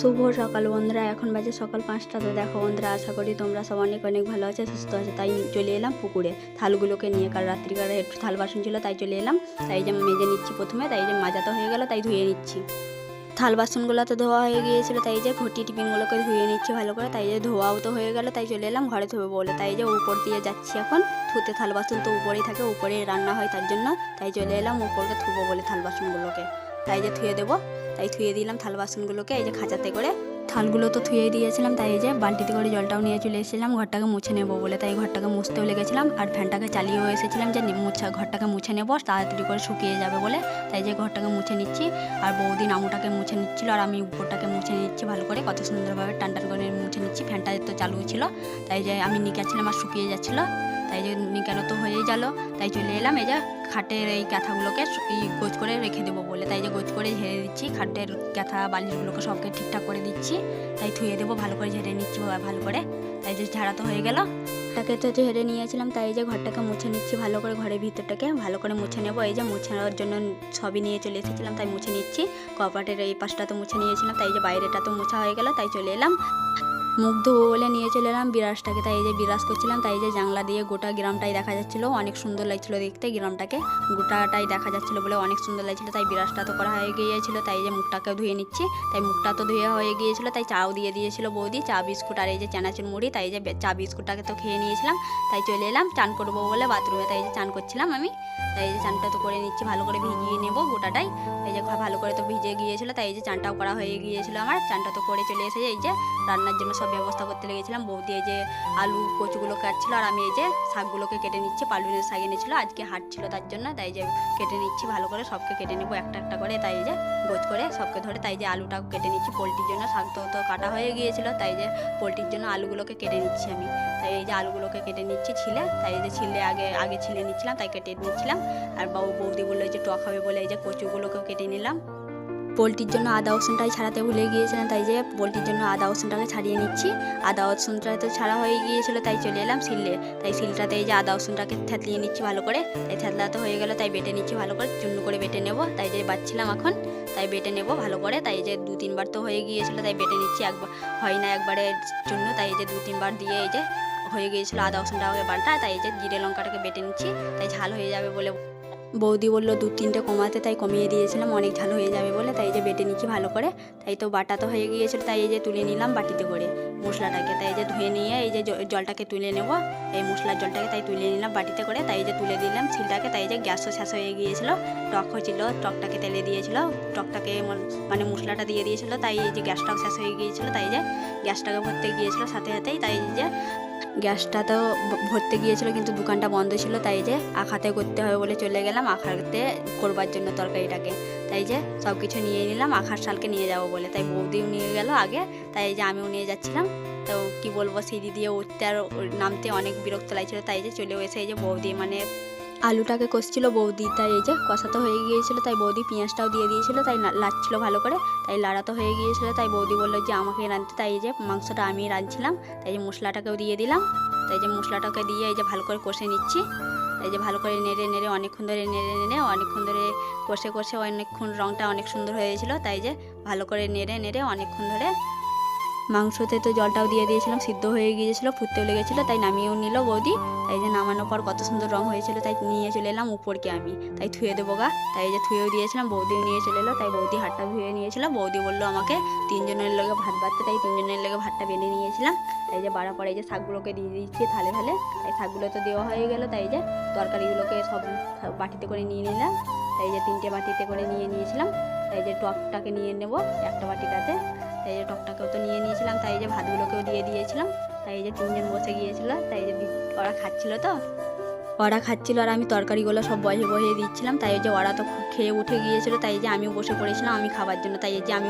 শুভ সকাল বন্ধুরা, এখন বাজে সকাল পাঁচটা। তো দেখো বন্ধুরা, আশা করি তোমরা সব অনেক অনেক ভালো আছে, সুস্থ আছে। তাই চলে এলাম পুকুরে। থালগুলোকে নিয়ে কাল রাত্রিকার একটু থাল বাসন ছিল, তাই চলে এলাম। তাই যে মেজে নিচ্ছি প্রথমে, তাই যে মাজা তো হয়ে গেল, তাই ধুয়ে নিচ্ছি। থাল বাসনগুলো তো ধোয়া হয়ে গিয়েছিল, তাই যে ঘটি টিফিনগুলোকে ধুয়ে নিচ্ছি ভালো করে। তাই যে ধোয়াও তো হয়ে গেল, তাই চলে এলাম ঘরে ধুবে বলে। তাই যে উপর দিয়ে যাচ্ছি এখন থুতে থাল বাসন তো উপরেই থাকে, উপরেই রান্না হয় তার জন্য। তাই চলে এলাম উপরকে থুবো বলে থাল বাসনগুলোকে। তাই যে থুয়ে দেবো। তাই থুয়ে দিলাম থাল বাসনগুলোকে, এই যে খাঁচাতে করে। থালগুলো তো থুয়ে দিয়েছিলাম, তাই যে বালতিতে করে জলটাও নিয়ে চলে এসেছিলাম, ঘরটাকে মুছে নেব বলে। তাই ঘরটাকে মুছতেও লেগেছিলাম, আর ফ্যানটাকে চালিয়েও এসেছিলাম যে মুছা, ঘরটাকে মুছে নেব, তাড়াতাড়ি করে শুকিয়ে যাবে বলে। তাই যে ঘরটাকে মুছে নিচ্ছি, আর বৌদি নামুটাকে মুছে নিচ্ছিল, আর আমি উপরটাকে মুছে নিচ্ছি ভালো করে। কত সুন্দরভাবে টান টান করে মুছে নিচ্ছি, ফ্যানটা তো চালু ছিল, তাই যে আমি নিকাচ্ছিলাম আর শুকিয়ে যাচ্ছিল। তাই যে নিকানো তো হয়েই গেল। তাই চলে এলাম, এই যে খাটের এই কাঁথাগুলোকে গোছ করে রেখে দেবো বলে। তাই যে গোছ করে ঝেড়ে দিচ্ছি, খাটের কাঁথা বালিশগুলোকে সবকে ঠিকঠাক করে দিচ্ছি। তাই ধুয়ে দেবো, ভালো করে ঝেড়ে নিচ্ছি ভালো করে। তাই যে ঝাড়া তো হয়ে গেল। তাকে তো ঝেড়ে নিয়েছিলাম, তাই যে ঘরটাকে মুছে নিচ্ছি, ভালো করে ঘরের ভিতরটাকে ভালো করে মুছে নেব। এই যে মুছে নেওয়ার জন্য সবই নিয়ে চলে এসেছিলাম, তাই মুছে নিচ্ছি। কপাটের এই পাশটা তো মুছে নিয়েছিলাম, তাই যে বাইরেটা তো মোছা হয়ে গেল, তাই চলে এলাম। মুখ ধোবো বলে নিয়ে চলে এলাম বিরাজটাকে তাই এই যে বিরাজ করছিলাম তাই যে জাংলা দিয়ে গোটা গ্রামটাই দেখা যাচ্ছিল অনেক সুন্দর লাগছিল দেখতে গ্রামটাকে গোটাটাই দেখা যাচ্ছিল বলে অনেক সুন্দর লাগছিল তাই বিরাজটা তো করা হয়ে গিয়েছিল তাই যে মুখটাকেও ধুয়ে নিচ্ছি তাই মুখটা তো ধুয়ে হয়ে গিয়েছিল তাই চাও দিয়ে দিয়েছিল বৌদি চা বিস্কুট আর এই যে চানাচুর মুড়ি তাই যে চা বিস্কুটটাকে তো খেয়ে নিয়েছিলাম তাই চলে এলাম চান করব বলে বাথরুমে তাই যে চান করছিলাম আমি তাই যে চানটা তো করে নিচ্ছি ভালো করে ভিজিয়ে নেব গোটাটাই এই যে ভালো করে তো ভিজে গিয়েছিল তাই এই যে চানটাও করা হয়ে গিয়েছিল আমার চানটা তো করে চলে এসেছে এই যে রান্নার জন্য সব ব্যবস্থা করতে লেগেছিলাম বৌদি এই যে আলু কচুগুলো কাটছিল আর আমি এই যে শাকগুলোকে কেটে নিচ্ছি পালুনের শাক এনেছিল আজকে হাট ছিল তার জন্য তাই যে কেটে নিচ্ছি ভালো করে সবকে কেটে নেব একটা একটা করে তাই যে গোছ করে সবকে ধরে তাই যে আলুটাও কেটে নিচ্ছি পোলট্রির জন্য শাক তো তো কাটা হয়ে গিয়েছিল তাই যে পোলট্রির জন্য আলুগুলোকে কেটে নিচ্ছি আমি তাই এই যে আলুগুলোকে কেটে নিচ্ছি ছিলে তাই এই যে ছিলে আগে আগে ছিলে নিচ্ছিলাম তাই কেটে নিচ্ছিলাম আর বাবু বৌদি বলল যে টক হবে বলে এই যে কচুগুলোকেও কেটে নিলাম পোলট্রির জন্য আদা রসুনটাই ছাড়াতে ভুলে গিয়েছিলাম, তাই যে পোলট্রির জন্য আদা রসুনটাকে ছাড়িয়ে নিচ্ছি। আদা রসুনটা তো ছাড়া হয়ে গিয়েছিল, তাই চলে এলাম শিলে। তাই শিলটাতে এই যে আদা রসুনটাকে থেতলিয়ে নিচ্ছি ভালো করে। তাই থেতলাতে হয়ে গেল, তাই বেটে নিচ্ছি ভালো করে, চূর্ণ করে বেটে নেব। তাই যে বাচ্ছিলাম এখন, তাই বেটে নেব ভালো করে। তাই যে দু তিনবার তো হয়ে গিয়েছিল, তাই বেটে নিচ্ছি একবার। হয় না একবারে চূর্ণ, তাই এই যে দু তিনবার দিয়ে এই যে হয়ে গিয়েছিল আদা রসুনটাকে বাটা তাই এই যে জিরে লঙ্কাটাকে বেটে নিচ্ছি, তাই ঝাল হয়ে যাবে বলে বৌদি বলল দু তিনটে কমাতে। তাই কমিয়ে দিয়েছিলাম, অনেক ঝাল হয়ে যাবে বলে। তাই যে বেটে নিচ্ছি ভালো করে। তাই তো বাটা তো হয়ে গিয়েছিল, তাই এই যে তুলে নিলাম বাটিতে করে মশলাটাকে। তাই যে ধুয়ে নিয়ে এই যে জলটাকে তুলে নেব। এই মশলার জলটাকে তাই তুলে নিলাম বাটিতে করে। তাই যে তুলে দিলাম ছিলটাকে। তাই যে গ্যাসও শেষ হয়ে গিয়েছিল, টক হয়েছিল, টকটাকে তেলে দিয়েছিল, টকটাকে মানে মশলাটা দিয়ে দিয়েছিল। তাই এই যে গ্যাসটাও শেষ হয়ে গিয়েছিল। তাই যে গ্যাসটাকে ভরতে গিয়েছিল সাথে সাথেই। তাই যে গ্যাসটা তো ভরতে গিয়েছিল কিন্তু দোকানটা বন্ধ ছিল, তাই যে আখাতে করতে হবে বলে চলে গেলাম আখাতে করবার জন্য তরকারিটাকে। তাই যে সব কিছু নিয়ে নিলাম, আখার শালকে নিয়ে যাব বলে। তাই বৌদিও নিয়ে গেল আগে, তাই যে আমিও নিয়ে যাচ্ছিলাম। তো কি বলব, সিঁড়ি দিয়ে উঠতে আর নামতে অনেক বিরক্ত লাগছিল, তাই যে চলেও এসে এই যে বৌদি মানে আলুটাকে কষছিল বৌদি, তাই এই যে কষা তো হয়ে গিয়েছিল, তাই বৌদি পেঁয়াজটাও দিয়ে দিয়েছিল, তাই লাড়ছিল ভালো করে, তাই লাড়া তো হয়ে গিয়েছিল, তাই বৌদি বলল যে আমাকে রাঁধতে, তাই এই যে মাংসটা আমি রাঁধছিলাম, তাই যে মশলাটাকেও দিয়ে দিলাম, তাই যে মশলাটাকে দিয়ে এই যে ভালো করে কষে নিচ্ছি এই যে ভালো করে নেড়ে নেড়ে অনেকক্ষণ ধরে নেড়ে নেড়ে অনেকক্ষণ ধরে কষে কষে অনেকক্ষণ রঙটা অনেক সুন্দর হয়েছিল, তাই যে ভালো করে নেড়ে নেড়ে অনেকক্ষণ ধরে মাংসতে তো জলটাও দিয়ে দিয়েছিলাম, সিদ্ধ হয়ে গিয়েছিল, ফুটতেও লেগেছিলো, তাই নামিয়েও নিল বৌদি। তাই যে নামানোর পর কত সুন্দর রং হয়েছিল, তাই নিয়ে চলে এলাম উপরকে আমি। তাই ধুয়ে দেবো গা। তাই যে ধুয়েও দিয়েছিলাম বৌদিও নিয়ে চলে এলো, তাই বৌদি হাতটা ধুয়ে নিয়েছিল। বৌদি বলল আমাকে তিনজনের লোকে ভাত বাড়তে, তাই তিনজনের লোকে ভাতটা বেঁধে নিয়েছিলাম। তাই যে বাড়া পরে যে শাকগুলোকে দিয়ে দিচ্ছি থালে থালে, তাই শাকগুলো তো দেওয়া হয়ে গেল, তাই যে তরকারিগুলোকে সব বাটিতে করে নিয়ে নিলাম। তাই যে তিনটে বাটিতে করে নিয়ে নিয়েছিলাম। তাই যে টকটাকে নিয়ে নেব একটা বাটিটাতে। তাই যে টকটাকেও তো নিয়ে নিয়েছিলাম, তাই যে ভাতগুলোকেও দিয়ে দিয়েছিলাম, তাই যে তিনজন বসে গিয়েছিল, তাই যে ওরা খাচ্ছিল তো। ওরা খাচ্ছিল আর আমি তরকারিগুলো সব বসে বসে দিচ্ছিলাম, তাই যে ওরা তো খেয়ে উঠে গিয়েছিল, তাই যে আমিও বসে পড়েছিলাম, আমি খাবার জন্য, তাই যে আমিও